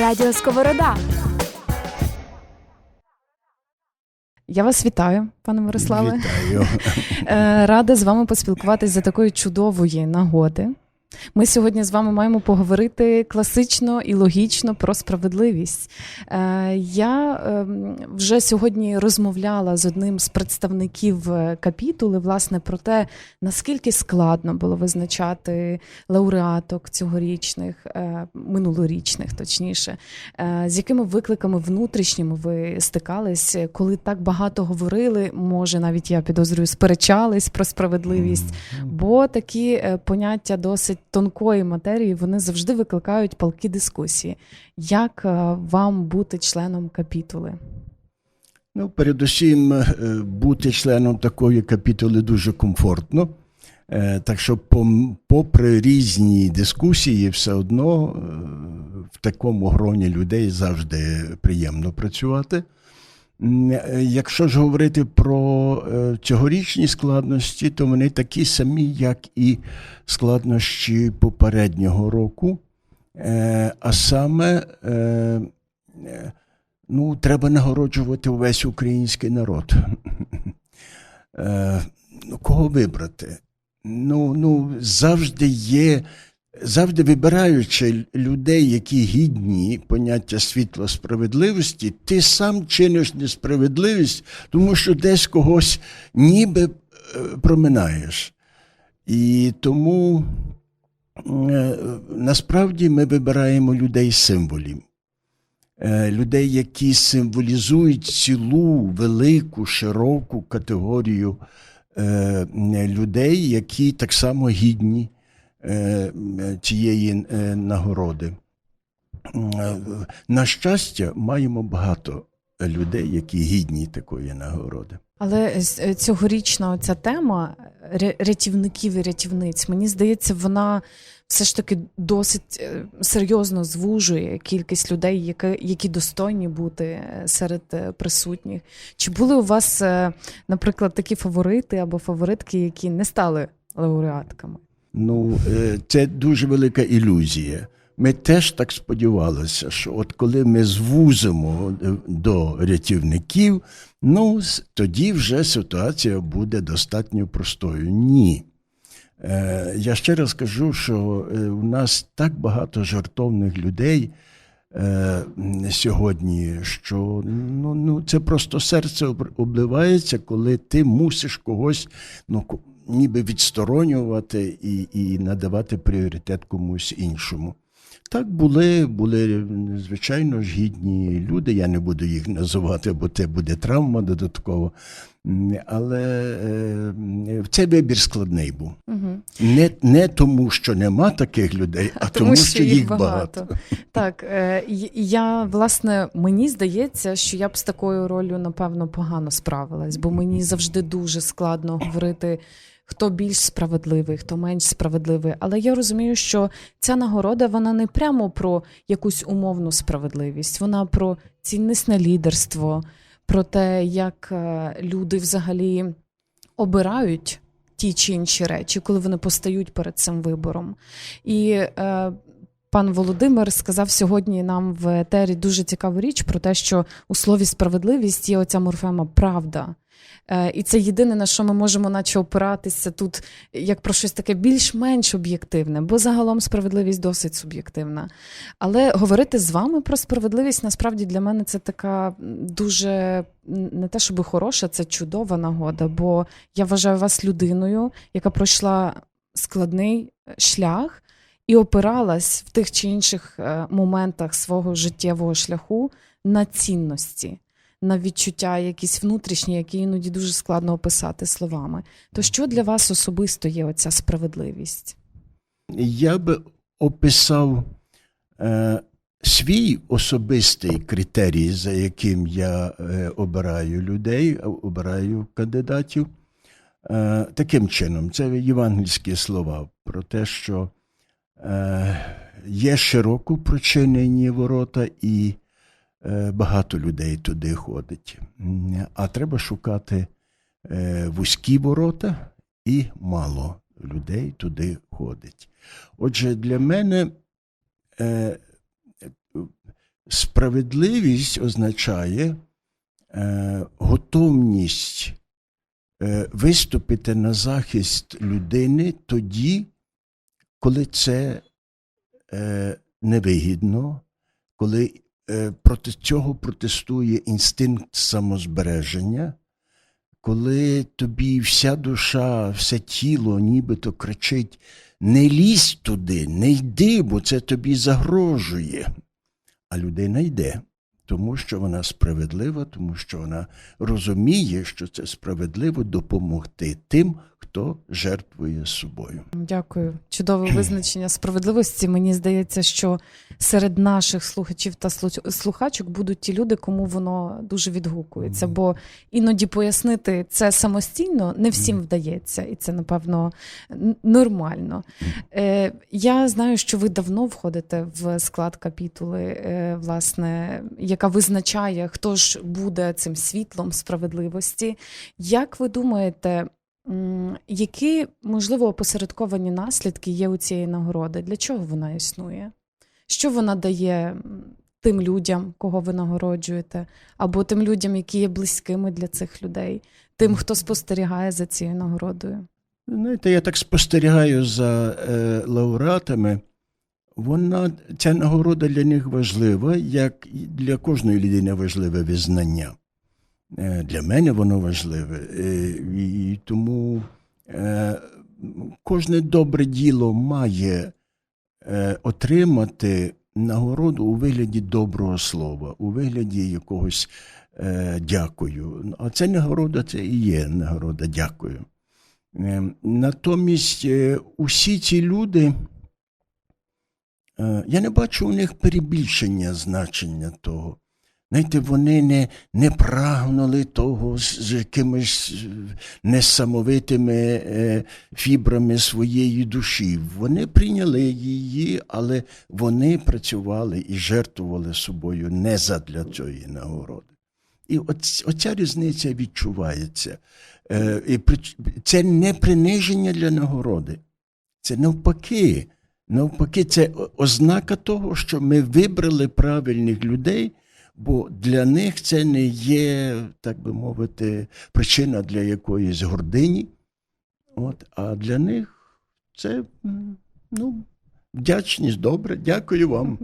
Радіо Сковорода. Я вас вітаю, пане Мирославе. Вітаю. Е, Рада з вами поспілкуватись за такої чудової нагоди. Ми сьогодні з вами маємо поговорити класично і логічно про справедливість. Е, Я ем, вже сьогодні розмовляла з одним з представників е, капітули, власне, про те, наскільки складно було визначати лауреаток цьогорічних, е, минулорічних, точніше, з якими викликами внутрішніми ви стикались, коли так багато говорили, може навіть я підозрюю, сперечались про справедливість, бо такі поняття досить тонкої матерії вони завжди викликають палкі дискусії. Як е, вам бути членом капітули? Ну, передусім, е, бути членом такої капітули дуже комфортно. Е, Так що, попри різні дискусії, все одно в такому гроні людей завжди приємно працювати. Е, Якщо ж говорити про е, цьогорічні складності, то вони такі самі, як і складнощі попереднього року. Е, А саме ну, треба нагороджувати увесь український народ. Ну, кого вибрати? Ну, ну, завжди є, завжди вибираючи людей, які гідні поняття світла справедливості, ти сам чиниш несправедливість, тому що десь когось ніби е, проминаєш. І тому е, насправді ми вибираємо людей символів. Е, людей, які символізують цілу велику, широку категорію людей, які так само гідні цієї е, нагороди. Е, На щастя, маємо багато людей, які гідні такої нагороди. Але е, цьогорічна ця тема рятівників і рятівниць, мені здається, вона все ж таки досить е, серйозно звужує кількість людей, які, які достойні бути е, серед е, присутніх. Чи були у вас, е, наприклад, такі фаворити або фаворитки, які не стали лауреатками? Ну, е, це дуже велика ілюзія. Ми теж так сподівалися, що от коли ми звузимо е, до рятівників, ну тоді вже ситуація буде достатньо простою. Ні. Е, Я ще раз кажу, що у нас так багато жартовних людей сьогодні, що ну, ну, це просто серце об- обливається, коли ти мусиш когось ну, ніби відсторонювати і, і надавати пріоритет комусь іншому. Так були, були, звичайно ж, гідні люди. Я не буду їх називати, бо це буде травма додатково. Але е, цей вибір складний був. Угу. Не, не тому, що нема таких людей, а, тому, що їх багато. Так, е, я власне мені здається, що я б з такою ролью напевно погано справилась, бо мені завжди дуже складно говорити. Хто більш справедливий, хто менш справедливий. Але я розумію, що ця нагорода вона не прямо про якусь умовну справедливість, вона про ціннісне лідерство, про те, як е, люди взагалі обирають ті чи інші речі, коли вони постають перед цим вибором. І е, пан Володимир сказав сьогодні нам в етері дуже цікаву річ про те, що у слові справедливість є оця морфема правда. Е, І це єдине, на що ми можемо наче опиратися тут, як про щось таке більш-менш об'єктивне, бо загалом справедливість досить суб'єктивна. Але говорити з вами про справедливість насправді для мене це така дуже не те, щоб хороша, це чудова нагода, бо я вважаю вас людиною, яка пройшла складний е, шлях і опиралась в тих чи інших е, моментах свого життєвого шляху на цінності, на відчуття якісь внутрішні, які іноді дуже складно описати словами. То що для вас особисто є оця справедливість? Я би описав е, свій особистий критерій, за яким я е, обираю людей, обираю кандидатів. Е, таким чином, це євангельські слова про те, що е, є широко прочинені ворота і е, багато людей туди ходить. А треба шукати е, вузькі ворота і мало людей туди ходить. Отже, для мене е, справедливість означає е, готовність е, виступити на захист людини тоді, коли це е, невигідно, коли е, проти цього протестує інстинкт самозбереження, коли тобі вся душа, все тіло нібито кричить: не лізь туди, не йди, бо це тобі загрожує. А людина йде, тому що вона справедлива, тому що вона розуміє, що це справедливо допомогти тим, хто жертвує собою. Дякую. Чудове визначення справедливості. Мені здається, що серед наших слухачів та слухачок будуть ті люди, кому воно дуже відгукується. Мгм. Бо іноді пояснити це самостійно не всім вдається, і це, напевно, нормально. Е, я знаю, що ви давно входите в склад капітули, е, власне, яка визначає, хто ж буде цим світлом справедливості. Як ви думаєте? Які можливо опосередковані наслідки є у цієї нагороди? Для чого вона існує? Що вона дає тим людям, кого ви нагороджуєте, або тим людям, які є близькими для цих людей, тим, хто спостерігає за цією нагородою? Знаєте, я так спостерігаю за е, лауреатами. Вона, ця нагорода для них важлива, як для кожної людини важливе визнання. Е, для мене воно важливе. Е, і, тому е, кожне добре діло має отримати нагороду у вигляді доброго слова, у вигляді якогось дякую. А ця нагорода це і є нагорода дякую. Натомість усі ці люди, я не бачу у них перебільшення значення того. Знаєте, вони не, не прагнули того з, якимись е, несамовитими е, фібрами своєї душі. Вони прийняли її, але вони працювали і жертвували собою не задля цієї нагороди. І оця різниця відчувається. Е, і це не приниження для нагороди. Це навпаки. Навпаки, це ознака того, що ми вибрали правильних людей, бо для них це не є, так би мовити, причина для якоїсь гордині. От, а для них це ну, вдячність, добре, дякую вам.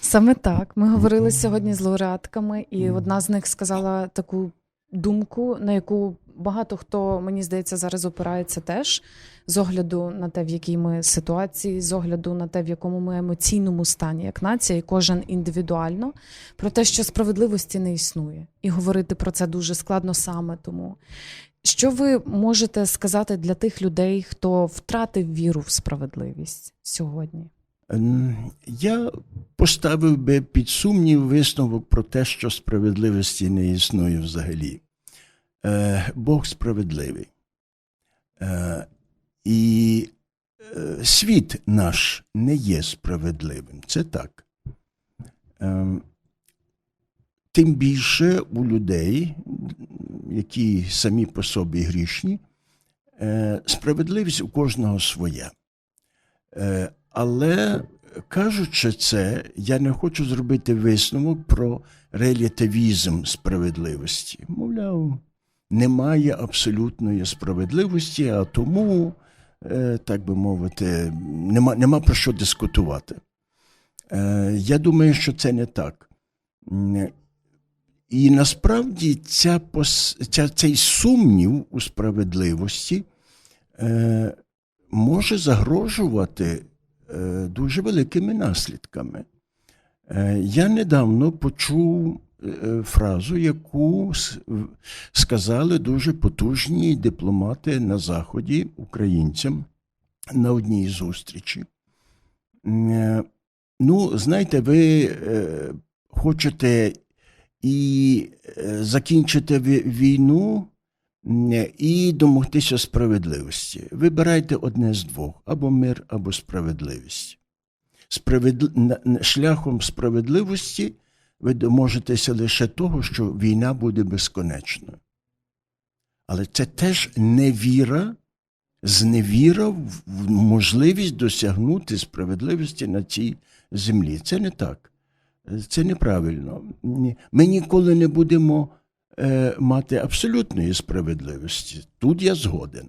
Саме так. Ми говорили сьогодні з лауреатками, і одна з них сказала таку думку, на яку багато хто, мені здається, зараз опирається теж з огляду на те, в якій ми ситуації, з огляду на те, в якому ми емоційному стані, як нація, і кожен індивідуально, про те, що справедливості не існує. І говорити про це дуже складно саме тому. Що ви можете сказати для тих людей, хто втратив віру в справедливість сьогодні? Ем, Я поставив би під сумнів висновок про те, що справедливості не існує взагалі. Е, Бог справедливий. Е, І е, світ наш не є справедливим. Це так. Ем, Тим більше у людей, які самі по собі грішні, е, справедливість у кожного своя. Е, Але кажучи це, я не хочу зробити висновок про релятивізм справедливості. Мовляв, немає абсолютної справедливості, а тому, е, так би мовити, нема, нема про що дискутувати. Е, Я думаю, що це не так. І насправді ця, ця, цей сумнів у справедливості е, може загрожувати е, дуже великими наслідками. Е, я недавно почув фразу, яку сказали дуже потужні дипломати на Заході українцям на одній зустрічі. Е, Ну, знаєте, ви е, хочете і е, закінчити війну і домогтися справедливості. Вибирайте одне з двох: або мир, або справедливість. Справедл... на- на- Шляхом справедливості ви доможетеся лише того, що війна буде безконечною. Але це теж невіра, зневіра в можливість досягнути справедливості на цій землі. Це не так. Це неправильно. Ми ніколи не будемо е, мати абсолютної справедливості. Тут я згоден.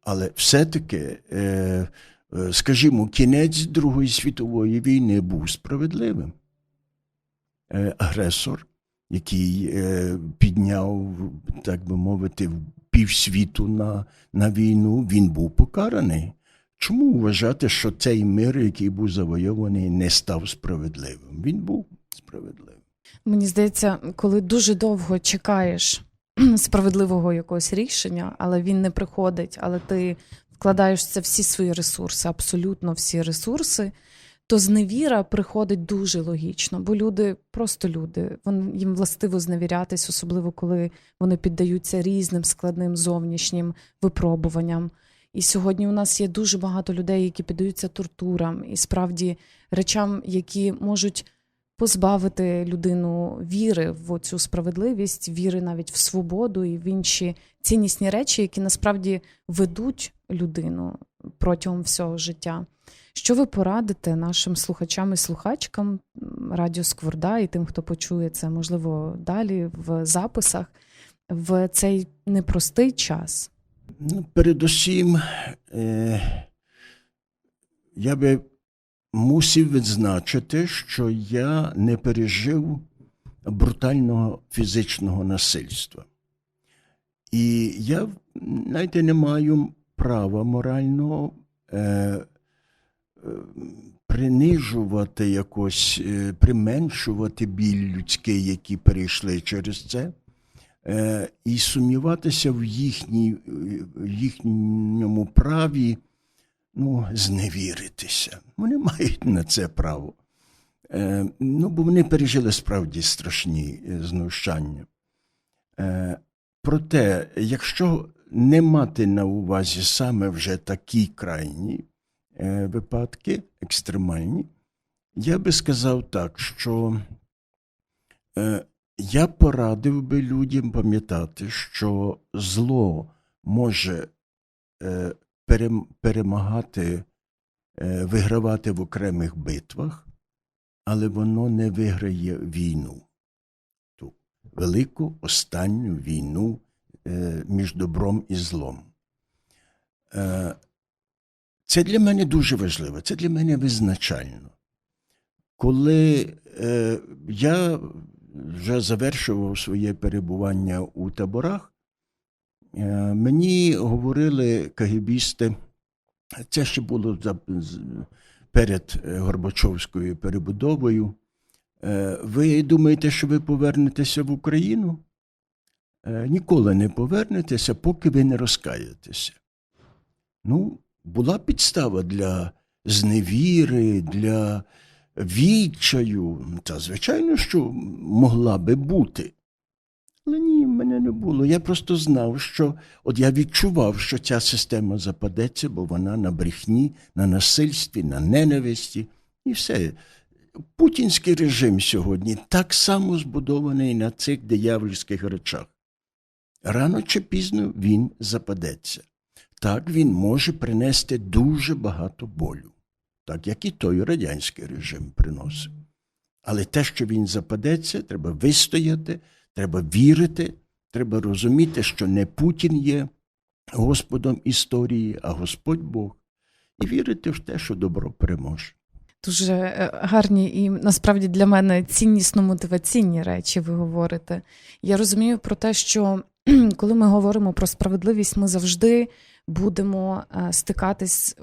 Але все-таки, е, е, скажімо, кінець Другої світової війни був справедливим. Е, агресор, який е, підняв, так би мовити, півсвіту на, на війну, він був покараний. Чому вважати, що цей мир, який був завойований, не став справедливим? Він був справедливим. Мені здається, коли дуже довго чекаєш справедливого якогось рішення, але він не приходить, але ти вкладаєш це всі свої ресурси, абсолютно всі ресурси, то зневіра приходить дуже логічно, бо люди просто люди. Вони їм властиво зневірятись, особливо коли вони піддаються різним складним зовнішнім випробуванням. І сьогодні у нас є дуже багато людей, які піддаються тортурам і справді речам, які можуть позбавити людину віри в цю справедливість, віри навіть в свободу і в інші ціннісні речі, які насправді ведуть людину протягом всього життя. Що ви порадите нашим слухачам і слухачкам Радіо Скворда і тим, хто почує це, можливо, далі в записах в цей непростий час? Ну, передусім, е, я би мусив відзначити, що я не пережив брутального фізичного насильства. І я, знаєте, не маю права морального е, е, принижувати якось, е, применшувати біль людський, які перейшли через це е, і сумніватися в, їхній, в їхньому праві, ну, зневіритися. Вони мають на це право. Е, ну, бо вони пережили справді страшні е, знущання. Е, проте, якщо не мати на увазі саме вже такі крайні е, випадки, екстремальні, я би сказав так, що е, я порадив би людям пам'ятати, що зло може е, перемагати, е, вигравати в окремих битвах, але воно не виграє війну. Ту велику останню війну е, між добром і злом. Е, це для мене дуже важливо, це для мене визначально. Коли я вже завершував своє перебування у таборах, мені говорили кагібісти, це ще було перед е, Горбачовською перебудовою. е, Ви думаєте, що ви повернетеся в Україну? Е, Ніколи не повернетеся, поки ви не розкаєтеся. Ну, була підстава для зневіри, для відчаю. Та, звичайно, що могла би бути. Але ні, мене не було. Я просто знав, що от я відчував, що ця система западеться, бо вона на брехні, на насильстві, на ненависті і все. Путінський режим сьогодні так само збудований на цих диявольських речах. Рано чи пізно він западеться. Так він може принести дуже багато болю, так як і той радянський режим приносив. Але те, що він западеться, треба вистояти, треба вірити, треба розуміти, що не Путін є Господом історії, а Господь Бог, і вірити в те, що добро переможе. Дуже е, гарні і насправді для мене ціннісно мотиваційні речі ви говорите. Я розумію про те, що коли ми говоримо про справедливість, ми завжди будемо е, стикатись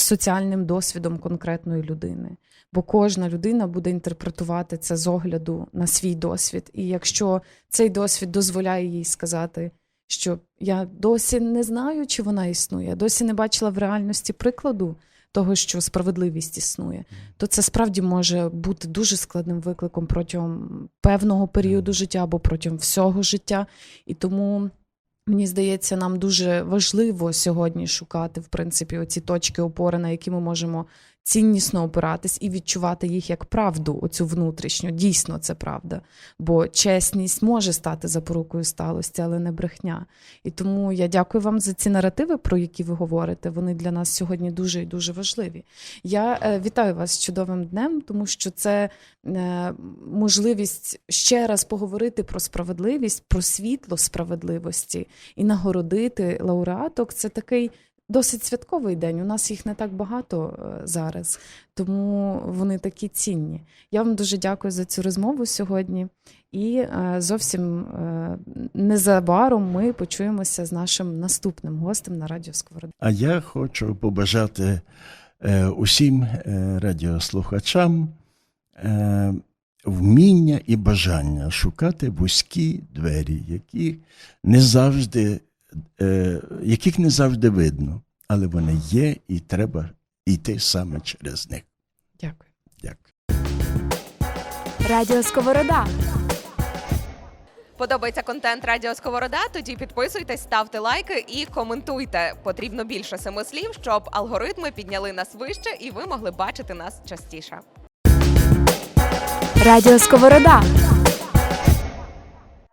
соціальним досвідом конкретної людини. Бо кожна людина буде інтерпретувати це з огляду на свій досвід. І якщо цей досвід дозволяє їй сказати, що я досі не знаю, чи вона існує, досі не бачила в реальності прикладу того, що справедливість існує, то це справді може бути дуже складним викликом протягом певного періоду життя або протягом всього життя. І тому мені здається, нам дуже важливо сьогодні шукати, в принципі, оці точки опори, на які ми можемо ціннісно опиратись і відчувати їх як правду, оцю внутрішню. Дійсно, це правда. Бо чесність може стати запорукою сталості, але не брехня. І тому я дякую вам за ці наративи, про які ви говорите. Вони для нас сьогодні дуже і дуже важливі. Я е, вітаю вас з чудовим днем, тому що це е, можливість ще раз поговорити про справедливість, про світло справедливості і нагородити лауреаток. Це такий досить святковий день. У нас їх не так багато е, зараз, тому вони такі цінні. Я вам дуже дякую за цю розмову сьогодні. І е, зовсім е, незабаром ми почуємося з нашим наступним гостем на радіо Сковорода. А я хочу побажати усім радіослухачам вміння і бажання шукати вузькі двері, які не завжди, яких не завжди видно, але вони є, і треба йти саме через них. Дякую. Дякую. Радіо Сковорода. Подобається контент Радіо Сковорода? Тоді підписуйтесь, ставте лайки і коментуйте. Потрібно більше семи слів, щоб алгоритми підняли нас вище і ви могли бачити нас частіше. Радіо Сковорода.